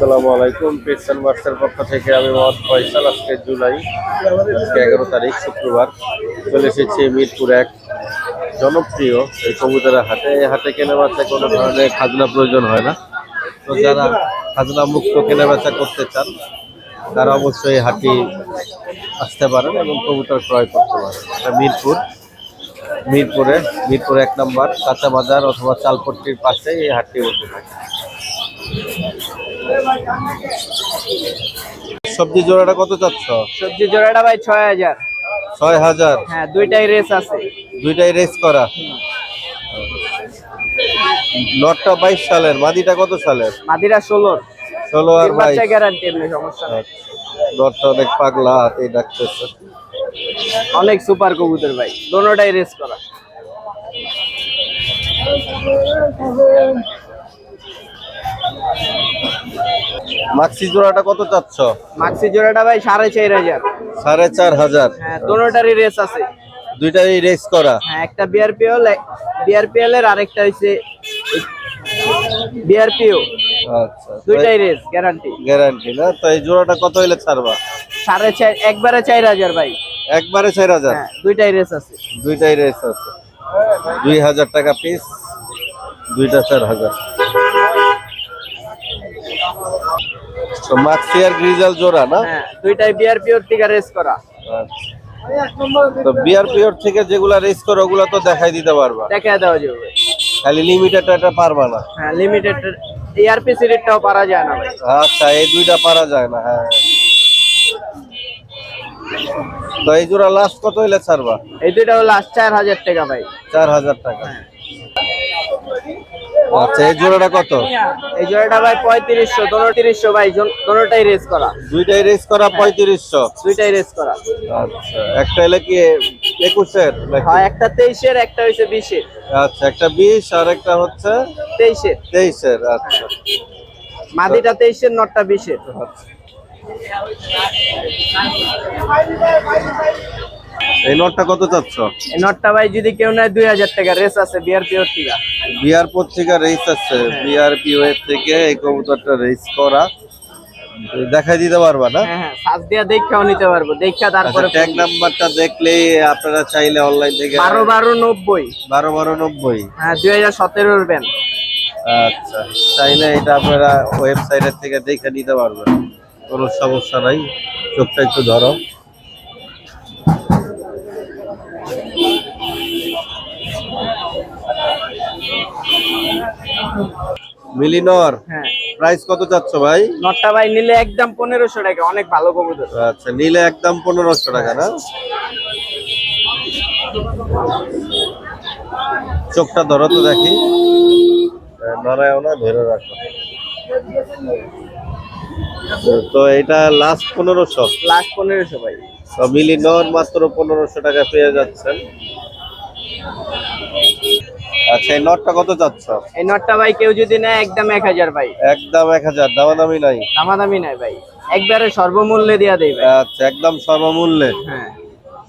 আসসালামু আলাইকুম। পেটসান মার্সের পক্ষ থেকে আমি মোহাম্মদ ফয়সাল, আজকে জুলাই, আজকে এগারো তারিখ, শুক্রবার। চলে এসেছি মিরপুর এক জনপ্রিয় এই কবুতরের হাটে। এই হাটে কেনা বেচা কোনো ধরনের খাজনা প্রয়োজন হয় না। তো যারা খাজনা মুক্ত কেনা বেচা করতে চান, তারা অবশ্যই এই হাটে আসতে পারেন এবং কবুতর ক্রয় করতে পারেন। এটা মিরপুর, মিরপুরে, মিরপুর এক নম্বর, কাঁচা বাজার অথবা চালপট্টির পাশে এই হাটটি বসে থাকে। সবজি জোড়াটা কত চাচ্ছ? সবজি জোড়াটা ভাই ছয় হাজার। ছয় হাজার? হ্যাঁ দুইটাই রেস আছে। দুইটাই রেস করা? নটটা বাইশ সালের মাদিটা কত সালের? মাদিরা ষোলোর ষোলো আর বাইশ বাচ্চা গ্যারান্টি এমনি সমস্যা নটটা অনেক পাগলা হাতেই ডাকতেছে। অনেক সুপার কবুতর ভাই দোনোটাই রেস করা। মাক্সি জোড়াটা কত চাচ্ছ? মাক্সি জোড়াটা ভাই সাড়ে চার হাজার। সাড়ে চার হাজার। হ্যাঁ দোনোটারই রেস আছে। দুইটাই রেস করা। হ্যাঁ একটা বিআরপিএল বিআরপিএল এর আরেকটা হইছে বিআরপিও আচ্ছা দুইটাই রেস গ্যারান্টি গ্যারান্টি না? তো এই জোড়াটা কত হইলে ছাড়বা? সাড়ে চার একবারে চার হাজার ভাই। একবারে চার হাজার? হ্যাঁ দুইটাই রেস আছে। দুইটাই রেস আছে। দুই হাজার টাকা পিস দুইটা চার হাজার। তো মাক্সি আর গ্রিজাল জোড়া না? হ্যাঁ দুইটাই বিআরপিওর থেকে রেস করা। আচ্ছা। তো বিয়ার পিওর থেকে যেগুলা রেস করে ওগুলা তো দেখাই দিতে পারবা। দেখা দেওয়া যাবে। খালি লিমিটেড এটা পারবা না। হ্যাঁ লিমিটেড এআরপি সিরিজটাও পারা যায় না ভাই। আচ্ছা এই দুইটা পারা যায় না হ্যাঁ। তো এই জোড়া লাস্ট কত হইলে ছাড়বা? এই দুইটা লাস্ট চার হাজার টাকা ভাই। চার হাজার টাকা। আচ্ছা এই জোড়াটা কত? এই জোড়াটা ভাই পঁয়ত্রিশশো দোনো তিরিশশো ভাই জন- দোনোটাই রেস করা। দুইটাই রেস করা পঁয়ত্রিশশো? দুইটাই রেস করা। আচ্ছা একটা এলে কি একুশের নাকি? হয় একটা তেইশের একটা হয়েছে বিশের। আচ্ছা একটা বিশ আর একটা হচ্ছে তেইশের। তেইশের আচ্ছা। মাদিটা তেইশের নটটা বিশের। আচ্ছা। এই নোটটা কত চাচ্ছ? এই নটটা ভাই যদি কেউ নেয় দুই হাজার টাকা রেস আছে বিআর পিওর টিকা বিআর পত্রিকা রেস আছে। বিআরপি ওয়েব থেকে এই কবুতরটা রেস করা। দেখাই দিতে পারবা না? হ্যাঁ হ্যাঁ সাজ দিয়া দেখাও নিতে পারব। দেখা তারপরে ট্যাগ নাম্বারটা দেখলেই আপনারা চাইলে অনলাইন থেকে বারো বারো নব্বই। বারো বারো নব্বই। হ্যাঁ দুই হাজার সতেরোর ব্যান। আচ্ছা চাইলে এটা আপনারা ওয়েবসাইটের থেকে দেখে নিতে পারবেন। কোনো সমস্যা নাই চোখটা একটু ধরো। মিলিনর হ্যাঁ। প্রাইস কত চাচ্ছ ভাই? নটটা ভাই নিলে একদম পনেরোশো টাকা অনেক ভালো কবুতর। আচ্ছা নিলে একদম পনেরোশো টাকা না? চোখটা ধরো তো দেখি। নড়ায়ও না ধরে রাখো। তো এটা লাস্ট পনেরোশো? লাস্ট পনেরোশো ভাই। তো মিলি নর মাত্র পনেরোশো টাকা পেয়ে যাচ্ছেন। আচ্ছা এই নটটা কত যাচ্ছ এই নটটা ভাই কেউ যদি নেয় একদম এক হাজার ভাই। একদম এক হাজার দামাদামি নাই? দামাদামি নাই ভাই। একবারে সর্বমূল্যে দিয়া দেই ভাই। আচ্ছা একদম সর্বমূল্যে। হ্যাঁ।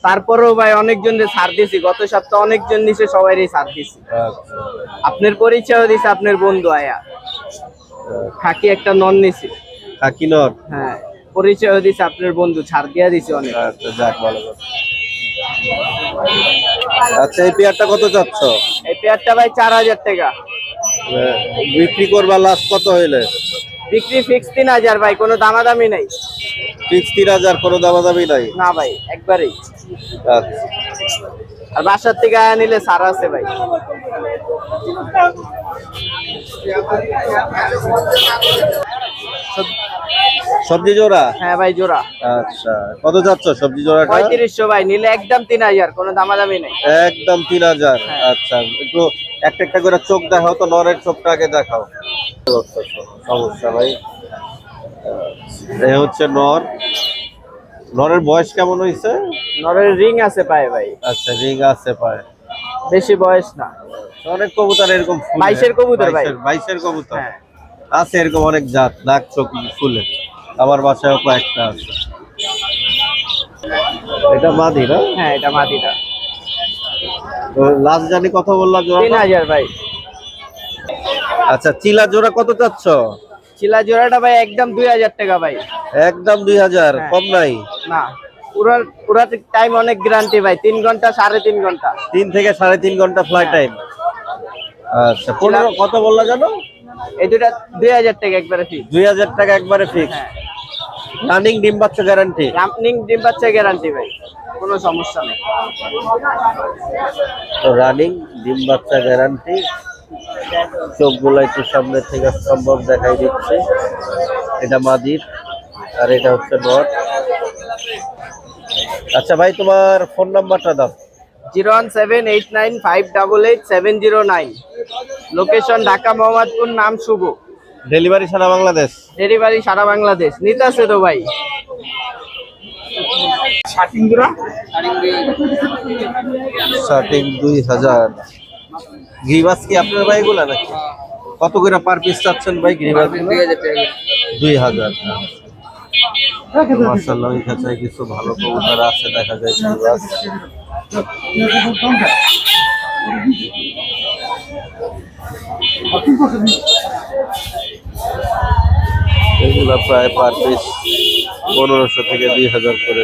তারপরেও ভাই অনেকজনকে ছাড় দিছি গত সপ্তাহে অনেকজন নিচে সবাইরই ছাড় দিছি। আচ্ছা। আপনার পরিচয় দিছে আপনার বন্ধু আয়া। খাকি একটা নন নিছি। কাকি নট হ্যাঁ পরিচয় দিছে আপনার বন্ধু ছাড় দিয়া দিছে অনেক। আচ্ছা যাক ভালো কথা। আচ্ছা এই পেয়ারটা কত চাচ্ছ? এই পেয়ারটা ভাই চার হাজার টাকা। বিক্রি করবার লাস্ট কত হইলে? বিক্রি ফিক্স তিন হাজার ভাই কোনো দামাদামি নাই। ফিক্স তিন হাজার কোনো দামাদামি নাই? না ভাই একবারেই। আচ্ছা। আর বাসার থেকে আয়া নিলে সারা আছে ভাই। সবজি জোড়া? হ্যাঁ ভাই জোড়া। আচ্ছা কত যাচ্ছ সবজি জোড়াটা? পঁয়ত্রিশশো ভাই নিলে একদম তিন হাজার কোনো দামাদামি নেই। একদম তিন হাজার আচ্ছা একটু একটা একটা করে চোখ দেখাও তো নরের চোখটা আগে দেখাও। সমস্যা ভাই এই হচ্ছে নর। নরের বয়স কেমন হয়েছে নরের রিং আছে পায়ে ভাই। আচ্ছা রিং আছে পায়। বেশি বয়স না। অনেক কবুতর এরকম। বাইশের কবুতর ভাই। বাইশের- বাইশের কবুতর। হ্যাঁ। আছে এরকম অনেক জাত নাক চোখ ফুলে। আমার বাসায়ও কয়েকটা আছে। এটা মাদি না? হ্যাঁ এটা মাদিটা লাস্ট জানি কথা বললাম জোড়া তিন হাজার ভাই। আচ্ছা চিলা জোড়া কত চাচ্ছ? চিলা জোড়াটা ভাই একদম দুই হাজার টাকা ভাই। একদম দুই হাজার হ্যাঁ। কম নাই? না। পুরো পুরো টাইম অনেক গ্যারান্টি ভাই তিন ঘণ্টা সাড়ে তিন ঘণ্টা। তিন থেকে সাড়ে তিন ঘণ্টা ফ্লাইট হ্যাঁ। টাইম আচ্ছা পনেরো কত বললা জানো? এই দুটা দুই হাজার টাকা একবারে ফিক্স দুই হাজার টাকা একবারে ফিক্স হ্যাঁ। রানিং ডিম বাচ্চা গ্যারান্টি রামনিং ডিম বাচ্চা গ্যারান্টি ভাই কোনো সমস্যা নেই। তো রানিং ডিম বাচ্চা গ্যারান্টি চোখগুলো একটু সামনে থেকে সম্ভব দেখাই দিচ্ছে। এটা মাদির আর এটা হচ্ছে নট। আচ্ছা ভাই তোমার ফোন নাম্বারটা দাও। Zero one seven eight nine five double eight seven zero nine. Location Dhaka Mohammadpur নাম শুভ। ডেলিভারি সারা বাংলাদেশ? ডেলিভারি সারা বাংলাদেশ। নিতে আছে তো ভাই। দুই হাজার। গ্রিবাস কি আপনার ভাই এগুলা নাকি? কত করে পার পিস চাচ্ছেন ভাই গ্রিবাস দুই হাজার মার্শাল্লাহ ওই খাঁচায় কিছু ভালো কবুতর আছে দেখা যায় এগুলা প্রায় পার পিস পনেরোশো থেকে দুই হাজার করে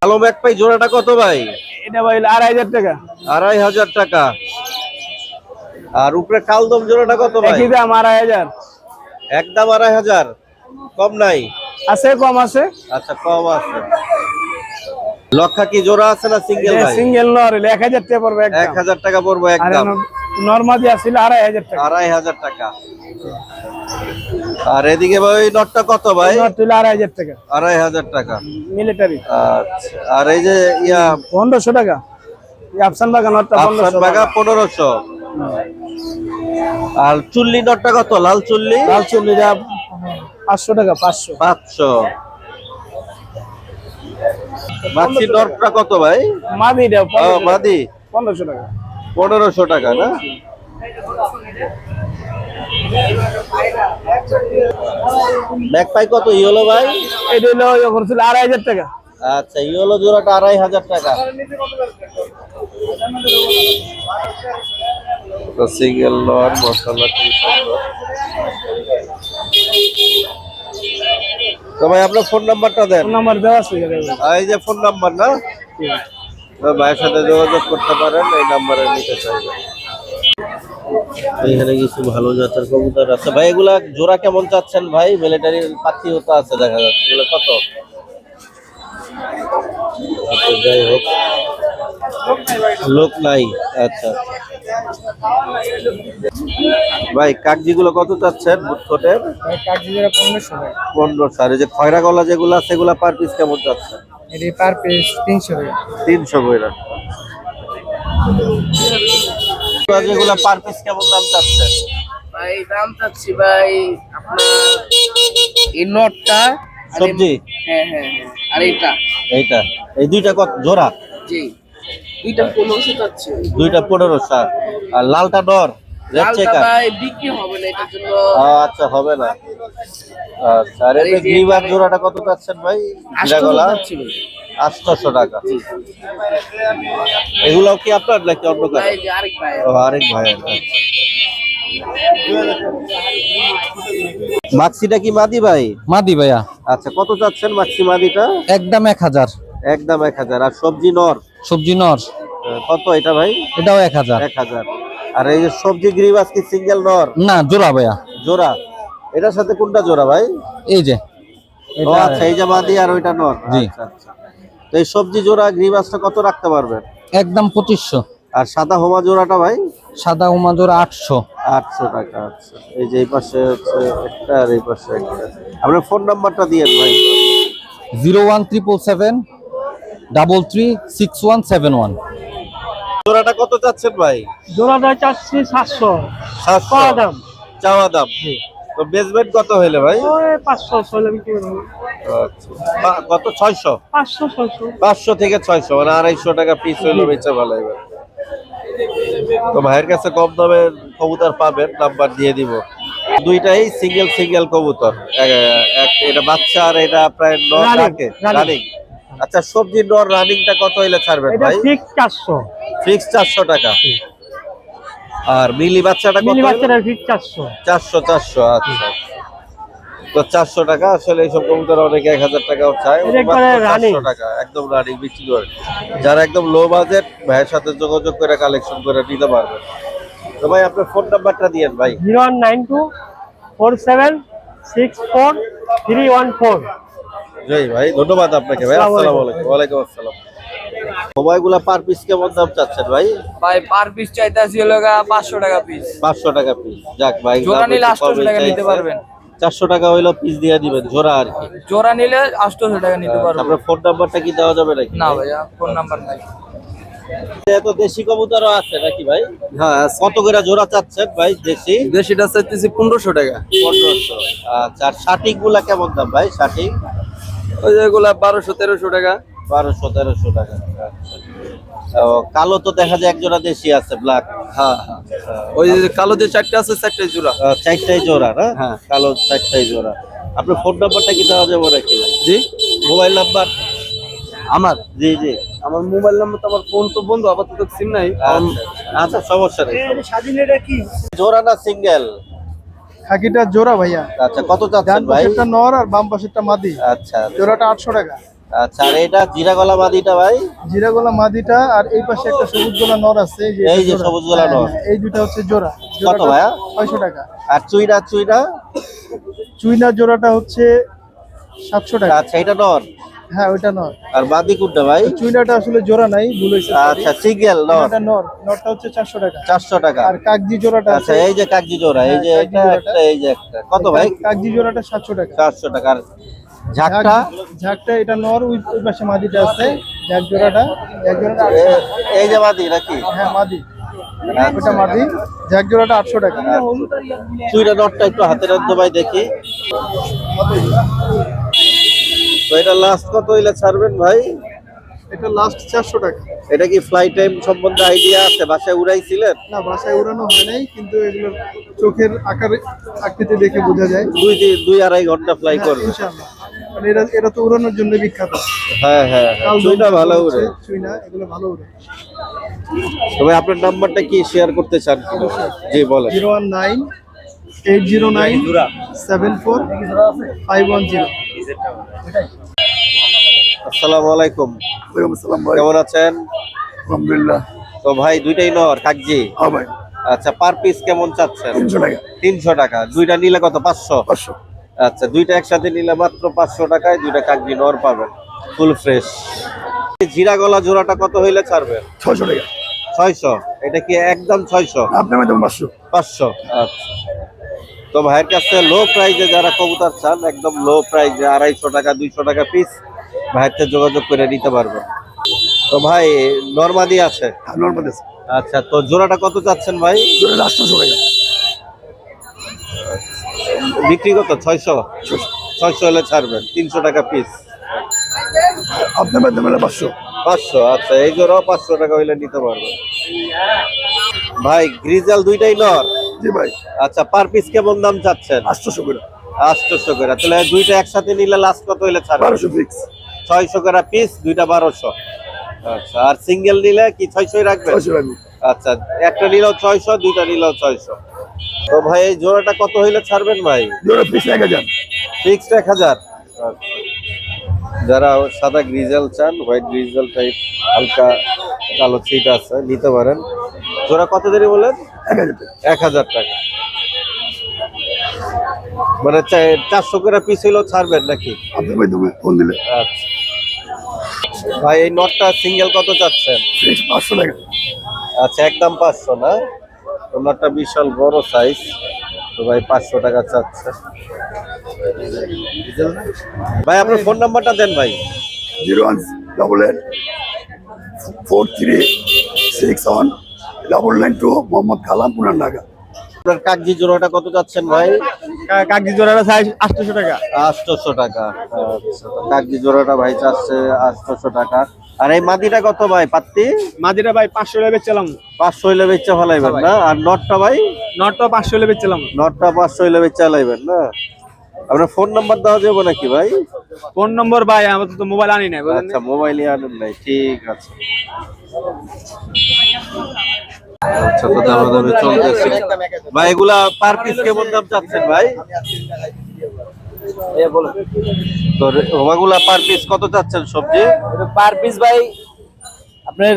কালো ম্যাক পাই জোড়াটা কত ভাই? এটা ভাই আড়াই হাজার টাকা। আড়াই হাজার টাকা। আর উপরে কালদম জোড়াটা কত ভাই? দাম আড়াই হাজার। একদম আড়াই হাজার। কম নাই। আছে কম আছে। আচ্ছা কম আছে। লক্ষা কি জোড়া আছে না সিঙ্গেল ভাই? সিঙ্গেল নর এক হাজার টাকা পড়বে এক হাজার টাকা পড়ব একদম। নর্মাদি আড়াই হাজার টাকা। আড়াই হাজার টাকা। আর এদিকে ভাই নটটা কত ভাই? আড়াই হাজার টাকা। আড়াই হাজার টাকা। মিলিটারি আচ্ছা আর এই যে ইয়া পনেরোশো টাকা। আফসান বাগান নটটা আফসান বাগা পনেরোশো। আর চুল্লি নটটা কত? লাল চুল্লি? লাল চল্লিশ পাঁচশো টাকা পাঁচশো। পাঁচশো। মাছি নটটা কত ভাই? মাদি? পনেরোশো টাকা। পনেরোশো টাকা না? ব্যাগ পাই কত? ইয়েলো ভাই? এটা হলো ইয়ে করছিল আড়াই হাজার টাকা। আচ্ছা ইয়েলো জোড়াটা আড়াই হাজার টাকা। সিঙ্গেল লর মশলা তো ভাই আপনার ফোন নাম্বারটা দেন। নাম্বার দেওয়া আছে। এই যে ফোন নাম্বার না? ভাইয়ের সাথে যোগাযোগ করতে পারেন এই নাম্বারে নিতে চাইবেন এখানে কিছু ভালো জাতের কবুতর আছে। ভাই এগুলা জোড়া কেমন চাচ্ছেন ভাই? মিলিটারি পাখি হতো আছে দেখা যাচ্ছে। এগুলো কত? যাই হোক। লোক নাই আচ্ছা। ভাই কাকজিগুলো কত চাচ্ছেন পনেরোশো টাকা পনেরোশো। আর এই যে খয়রা গলা যেগুলো আছে সেগুলো পার পিস কেমন চাচ্ছেন? এটি পার পিস তিনশো টাকা তিনশো বইরা। যেগুলো পার পিস কেমন দাম চাচ্ছেন? ভাই দাম চাচ্ছি ভাই আপনার এই নটটা আর এই- সবজি? হ্যাঁ হ্যাঁ হ্যাঁ। আর এইটা? এইটা? এই দুইটা কত? জোড়া? জি। দুইটা পনেরোশো চাচ্ছি দুইটা পনেরোশো। আর লালটা নর রেড চেকার? বিক্রি হবে না এটার জন্য আচ্ছা হবে না। আচ্ছা আর এই গ্রিবার জোড়াটা কত চাচ্ছেন ভাই? আটশো গলা। আটশোশো টাকা। এগুলাও কি আপনার নাকি অন্য যে আরেক ভাই। আরেক ভাই। মাক্সিটা কি মাদি ভাই? মাদি ভাইয়া। আচ্ছা কত চাচ্ছেন মাক্সি মাদিটা? একদম এক হাজার। একদম এক হাজার। আর সবজি নর? সবজি নর। কত এটা ভাই? এটাও এক হাজার। এক হাজার। আর এই যে সবজি গ্রিবাস কি সিঙ্গেল নর? না জোড়া ভাইয়া। জোড়া। এটার সাথে কোনটা জোড়া ভাই? এই যে। ও আচ্ছা এই যে মাদি আর ওইটা নর। জি। আচ্ছা আচ্ছা। তো এই সবজি জোড়া গ্রিবাসটা কত রাখতে পারবেন? একদম পঁচিশশো। আর সাদা হোমা জোড়াটা ভাই? সাদা উমা জোড়া আটশো। আটশো টাকা আচ্ছা এই যে এই পাশে হচ্ছে একটা আর এই পাশে একটা। আপনার ফোন নাম্বারটা দিয়েন ভাই। Zero one triple seven double three six one seven one. জোড়াটা কত চাচ্ছেন ভাই? জোড়াটা চাচ্ছি সাতশো। সাতশো। দাম। চাওয়া দাম। তো বেসমেন্ট কত হইলে ভাই? পাঁচশো ছয়শো আচ্ছা। বা- কত? ছয়শো? পাঁচশো ছয়শো। পাঁচশো থেকে ছয়শো মানে আড়াইশো টাকা পিস হইল বেচা ভালো এবার। তো ভাইয়ের কাছে কম দামের কবুতর পাবেন নাম্বার দিয়ে দিব। দুইটাই সিঙ্গেল সিঙ্গেল কবুতর। এটা বাচ্চা আর এটা প্রায় নর। রানিং আচ্ছা সবজি নর রানিংটা কত হইলে ছাড়বেন ভাই? ফিক্স চারশো। ফিক্স চারশো টাকা। আর মিলি বাচ্চাটা কত মিলি? বাচ্চাটার ফিট চারশো। চারশো চারশো আচ্ছা। তো চারশো টাকা আসলে এইসব কবুতর অনেকে এক হাজার টাকাও চায় চারশো টাকা একদম রানিং বিক্রি করে। যারা একদম লো বাজেট ভাইয়ের সাথে যোগাযোগ করে কালেকশন করে নিতে পারবেন তো ভাই আপনার ফোন নাম্বারটা দিয়েন ভাই। Zero one nine two four seven six four three one four. Joy ভাই ধন্যবাদ আপনাকে ভাই। আসসালামু আলাইকুম। ওয়ালাইকুম আসসালাম। মোবাইলগুলা পার পিস কেমন দাম চাচ্ছেন ভাই? ভাই পার পিস চাইতেছি হলো পাঁচশো টাকা পিস পাঁচশো টাকা পিস যাক ভাই নিলে 800 টাকা নিতে পারবেন। চারশো টাকা হইল পিস দিয়ে দিবেন জোড়া আর কি। জোড়া নিলে আটশোশো টাকা নিতে পারব। আপনার ফোন নাম্বারটা কি দেওয়া যাবে নাকি? না ভাইয়া ফোন নাম্বার নাই। এত দেশি কবুতরও আছে নাকি ভাই? হ্যাঁ কত করে জোড়া চাচ্ছেন ভাই দেশি? দেশিটা চাইতেছি পনেরোশো টাকা। পনেরোশো। আচ্ছা আর শাটিকগুলা কেমন দাম ভাই শাটিক? ওই যেগুলা বারোশো তেরোশো টাকা। বারোশো তেরোশো টাকা। আচ্ছা। ও, কালো তো দেখা যায় এক জোড়া দেশি আছে ব্ল্যাক হ্যাঁ হ্যাঁ ওই কালো যে চারটে আছে চারটে জোড়া। চারটাই জোড়া না? হ্যাঁ। কালো চারটাই জোড়া। আপনার ফোন নাম্বারটা কি দেওয়া যাবে নাকি? জি? মোবাইল নাম্বার আমার? জি জি। আমার মোবাইল নাম্বার তো আমার ফোন তো বন্ধু আপাতত সিম নাই। আচ্ছা আচ্ছা। সমস্যা নেই স্বাধীনটা কি? জোড়া না সিঙ্গেল খাকিটা জোড়া ভাইয়া। আচ্ছা কত চাচ্ছেন ভাই পাশেরটা নর আর বাম পাশেরটা মাদি। আচ্ছা। জোড়াটা আটশো টাকা। আচ্ছা আর এটা জিরা গলা বাদিটা ভাই? জিরা গোলা মাদিটা আর এই পাশে একটা সবুজ গোলা নর আছে এই যে যে। সবুজ গোলা হ্যাঁ, নর। এই দুটা হচ্ছে জোড়া। কত ভাইয়া? ছয়শো টাকা। আর চুইনা চুইনা? চুইনা জোড়াটা হচ্ছে সাতশো টাকা। আচ্ছা এটা নর? হ্যাঁ ওইটা নর। আর বাদি কোনটা ভাই? চুইনাটা আসলে জোড়া নাই ভুল হয়েছে আচ্ছা সিঙ্গেল নর। এটা নর নরটা হচ্ছে চারশো টাকা। চারশো টাকা। আর কাগজি জোড়াটা আচ্ছা এই যে কাগজি জোড়া এই যে হ্যাঁ, এটা একটা এই যে একটা। কত ভাই? কাগজি জোড়াটা সাতশো টাকা। চারশো টাকা। আর ঝাঁকটা? ঝাঁক- ঝাঁকটা এটা নর ওই ওই পাশে মাদিটা আছে ঝাঁক জোড়াটা। জোড়াটা এই যে বাদি নাকি হ্যাঁ মাদি। ওটা মাদি। ঝাঁক জোড়াটা আটশো টাকা। নটটা একটু হাতে রাখতে ভাই দেখি। তো এটা লাস্ট কত হইলে ছাড়বেন ভাই? এটা লাস্ট চারশো টাকা। এটা কি ফ্লাইট টাইম সম্বন্ধে আইডিয়া আছে? বাসায় উড়াইছিলেন? না বাসায় উড়ানো হয় নাই কিন্তু চোখের আকার আকৃতি দেখে বোঝা যায়। দুই দুই আড়াই ঘণ্টা ফ্লাই করবে। ইনশাআল্লাহ। মানে এটা এটা তো উড়ানোর জন্য বিখ্যাত। হ্যাঁ হ্যাঁ হ্যাঁ। চুইনা ভালো উড়ে। চুইনা এগুলো ভালো উড়ে। তবে আপনার নাম্বারটা কি শেয়ার করতে চান? জি বলেন। Zero one nine eight zero nine seven four five one zero. আসসালামু আলাইকুম। কেমন আছেন? আলহামদুলিল্লাহ। তো ভাই দুইটাই নর কাকজি? হ্যাঁ ভাই। আচ্ছা পার পিস কেমন চাচ্ছেন? তিনশো টাকা। তিনশো টাকা। দুইটা নিলে কত? পাঁচশো? পাঁচশো। আচ্ছা দুইটা একসাথে নিলে মাত্র পাঁচশো টাকায় দুইটা কাকজি নর পাবেন ফুল ফ্রেশ। জিরা গলা জোড়াটা কত হইলে ছাড়বেন? ছয়শো টাকা। ছয়শো? এটা কি একদম ছয়শো? আপনার পাঁচশো। পাঁচশো? আচ্ছা। তো ভাইয়ের কাছে লো প্রাইজে যারা কবুতর চান একদম লো প্রাইজে আড়াইশো টাকা দুইশো টাকা পিস ভাইয়ের সাথে যোগাযোগ করে নিতে পারবেন। তো ভাই নর্মাদি আছে? হ্যাঁ আছে। আচ্ছা তো জোড়াটা কত চাচ্ছেন ভাই? আটশোশো টাকা। বিক্রি কত ছয়শো। ছয়শো হলে ছাড়বেন। তিনশো টাকা পিস আপনার পাঁচশো। পাঁচশো আচ্ছা এই জোড়াও পাঁচশো টাকা হইলে নিতে পারবেন। ভাই গ্রিজাল দুইটাই নর? জি ভাই। আচ্ছা পার পিস কেমন দাম চাচ্ছেন? আটশোশো করে। আটশোশো করে। তাহলে দুইটা একসাথে নিলে লাস্ট কত হইলে ছাড়বেন? বারোশো ফিক্স ছয়শো করে পিস দুইটা বারোশো। আচ্ছা আর সিঙ্গেল নিলে কি ছয়শোই রাখবেন? আচ্ছা একটা নিলেও ছয়শো দুইটা নিলেও ছয়শো। তো ভাই এই জোড়াটা কত হইলে ছাড়বেন ভাই? জোড়া ফিক্স এক হাজার। ফিক্সড এক হাজার? আচ্ছা। যারা সাদা গ্রিজাল চান হোয়াইট গ্রিজেল টাইপ হালকা কালো ছিট আছে নিতে পারেন। জোড়া কত দেরি বলেন এক হাজার টাকা। মানে চারশো করে পিস হইলেও ছাড়বেন নাকি? ফোন দিলে আচ্ছা। ভাই এই নটটা সিঙ্গেল কত চাচ্ছেন? পাঁচশো টাকা। আচ্ছা একদম পাঁচশো না? নটটা বিশাল বড় সাইজ তো ভাই পাঁচশো টাকা চাচ্ছে। ভাই আপনার ফোন নাম্বারটা দেন ভাই। Zero one double eight four three six one double nine two Mohammad Kalam Puran Dhaka আপনার কাগজি জোড়াটা কত চাচ্ছেন ভাই? কাগজি জোড়াটা সাইজ আটশোশো টাকা। আটশোশো টাকা। আচ্ছা কাগজি জোড়াটা ভাই চাচ্ছে আটশোশো টাকা। আর এই মাদিটা কত ভাই পাত্তি? মাদিটা ভাই পাঁচশো লেবে চালাম পাঁচশো হইলে বেচা ফেলাইবেন না? আর নটটা ভাই? নটটা পাঁচশো লেবে চালাম নটটা পাঁচশো হইলে বেচা লাইবেন না? আপনার ফোন নাম্বার দেওয়া যাবে নাকি ভাই? ফোন নম্বর ভাই আমার তো মোবাইল আনি নাই আচ্ছা মোবাইলে আনেন নাই ঠিক আছে। আচ্ছা তো দাম দামে চলতেছে। ভাই এগুলা পার পিস কেমন দাম চাচ্ছেন ভাই? তো হোমাগুলা পার পিস কত চাচ্ছেন সবজি? পার পিস ভাই আপনার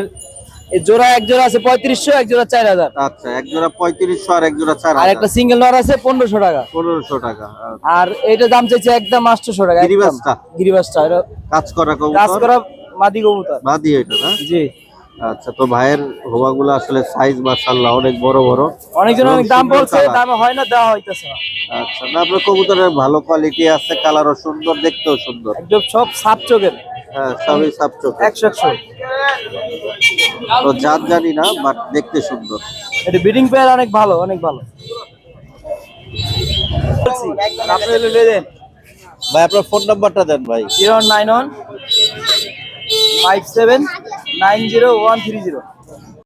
জোড়া এক জোড়া আছে পঁয়ত্রিশশো এক জোড়া চার হাজার। আচ্ছা এক জোড়া পঁয়ত্রিশশো আর এক জোড়া চার আর একটা সিঙ্গেল নর আছে পনেরোশো টাকা। পনেরোশো টাকা আর আর এটা দাম চাইছে একদম আটশোশো টাকা। গিরিবাসটা? গিরিবাসটা কাজ করা কাজ কবুতর? করা মাদি কবুতর। বাদি এটা না? জি। আচ্ছা তো ভাইয়ের হোমাগুলো আসলে সাইজ মাশাআল্লাহ অনেক বড় বড়। অনেকজন অনেক দাম বলছে। দামে হয় না দেওয়া হইতেছে না। আচ্ছা না আপনার কবুতরের ভালো কোয়ালিটি আছে কালারও সুন্দর দেখতেও সুন্দর। একদম সব সাত চোখের হ্যাঁ সবই সাপ চোখ একশো একশো। তো জাত জানি না বাট দেখতে সুন্দর। এটা বিডিং পেয়ার অনেক ভালো অনেক ভালো। আপনি নিয়ে দেন ভাই আপনার ফোন নাম্বারটা দেন ভাই। Zero nine one five seven nine zero one three zero.